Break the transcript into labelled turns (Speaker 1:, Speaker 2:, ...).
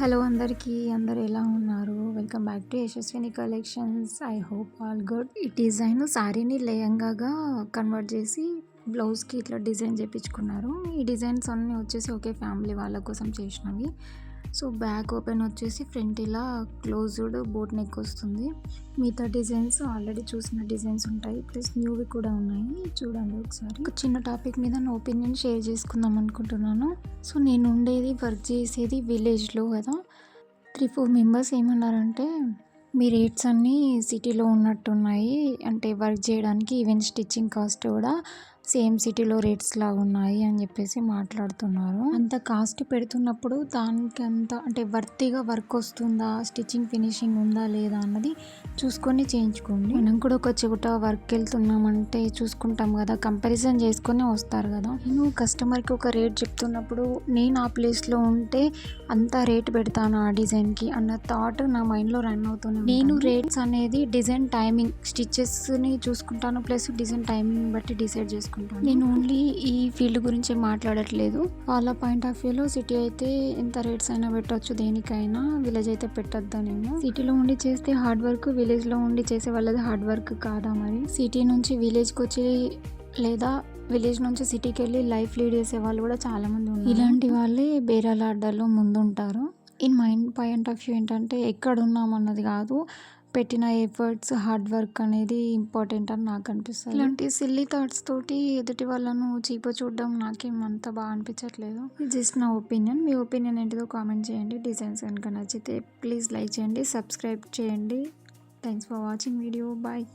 Speaker 1: Hello అందరికీ అందరు ఎలా ఉన్నారు? Welcome back to Yashaswini collections. I hope all good. ఈ డిజైన్ శారీని లేయంగాగా కన్వర్ట్ చేసి బ్లౌజ్కి ఇట్లా డిజైన్ చేయించుకున్నారు ఈ డిజైన్స్ అన్నీ వచ్చేసి ఒకే ఫ్యామిలీ వాళ్ళ కోసం చేసినవి. సో బ్యాక్ ఓపెన్ వచ్చేసి ఫ్రంట్ ఇలా క్లోజ్డ్ బోట్ నెక్ వస్తుంది. మిగతా డిజైన్స్ ఆల్రెడీ చూసిన డిజైన్స్ ఉంటాయి. ప్లస్ న్యూవి కూడా ఉన్నాయి. చూడండి ఒకసారి. ఒక చిన్న టాపిక్ మీద నా ఒపీనియన్ షేర్ చేసుకుందాం అనుకుంటున్నాను. సో నేను ఉండేది వర్క్ చేసేది విలేజ్లో కదా. త్రీ ఫోర్ మెంబర్స్ ఏమన్నారంటే మీ రేట్స్ అన్నీ సిటీలో ఉన్నట్టున్నాయి. అంటే వర్క్ చేయడానికి ఈవెన్ స్టిచ్చింగ్ కాస్ట్ కూడా సేమ్ సిటీలో రేట్స్ లాగా ఉన్నాయి అని చెప్పేసి మాట్లాడుతున్నారు. అంత కాస్ట్ పెడుతున్నప్పుడు దానికి అంత అంటే వర్తిగా వర్క్ వస్తుందా? స్టిచ్చింగ్ ఫినిషింగ్ ఉందా లేదా అన్నది చూసుకొని చేయించుకోండి. మనం కూడా ఒక చోట వర్క్ వెళ్తున్నామంటే చూసుకుంటాం కదా కంపారిజన్ చేసుకొని వస్తారు కదా. నేను కస్టమర్కి ఒక రేట్ చెప్తున్నప్పుడు నేను ఆ ప్లేస్లో ఉంటే అంత రేట్ పెడతాను ఆ డిజైన్కి అన్న థాట్ నా మైండ్లో రన్ అవుతుంది నేను రేట్స్ అనేది డిజైన్ టైమింగ్ స్టిచెస్ని చూసుకుంటాను ప్లస్ డిజైన్ టైమింగ్ బట్టి డిసైడ్ చేసుకుంటాను. నేను ఓన్లీ ఈ ఫీల్డ్ గురించి మాట్లాడట్లేదు. వాళ్ళ పాయింట్ ఆఫ్ వ్యూలో సిటీ అయితే ఎంత రేట్స్ అయినా పెట్టవచ్చు దేనికైనా. విలేజ్ అయితే పెట్టద్దా నేను సిటీలో ఉండి చేస్తే హార్డ్ వర్క్ విలేజ్లో ఉండి చేసే వాళ్ళది హార్డ్ వర్క్ కాదా మరి? సిటీ నుంచి విలేజ్కి వచ్చి లేదా విలేజ్ నుంచి సిటీకి వెళ్ళి లైఫ్ లీడ్ చేసే వాళ్ళు కూడా చాలా మంది ఉన్నారు. ఇలాంటి వాళ్ళే బేరాల అడ్డాలో ముందుంటారు. In mind point of view ఏంటంటే ఎక్కడ ఉన్నాం అన్నది కాదు. పెట్టిన ఎఫర్ట్స్ హార్డ్ వర్క్ అనేది ఇంపార్టెంట్ అని నాకు అనిపిస్తుంది. ఇలాంటి సిల్లీ థాట్స్ తోటి ఎదుటి వాళ్ళను చీప చూడడం నాకేం అంత బాగా అనిపించట్లేదు. జస్ట్ నా ఒపీనియన్. మీ ఒపీనియన్ ఏంటిదో కామెంట్ చేయండి. డిజైన్స్ కనుక నచ్చితే ప్లీజ్ లైక్ చేయండి సబ్స్క్రైబ్ చేయండి. Thanks for watching video. Bye.